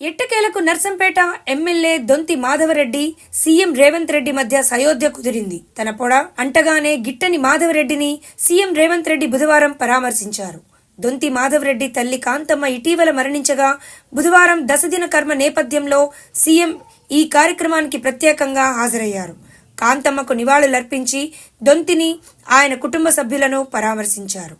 ఎట్టకేలకు Narsampet MLA Donthi Madhava Reddy CM Revanth Reddy మధ్య సయోధ్య కుదిరింది. తన పొడ అంటగానే గిట్టని మాధవరెడ్డిని సీఎం రేవంత్ రెడ్డి బుధవారం పరామర్శించారు. దొంతి మాధవరెడ్డి తల్లి కాంతమ్మ ఇటీవల మరణించగా బుధవారం దశదిన కర్మ నేపథ్యంలో సీఎం ఈ కార్యక్రమానికి ప్రత్యేకంగా హాజరయ్యారు. కాంతమ్మకు నివాళులర్పించి దొంతిని ఆయన కుటుంబ సభ్యులను పరామర్శించారు.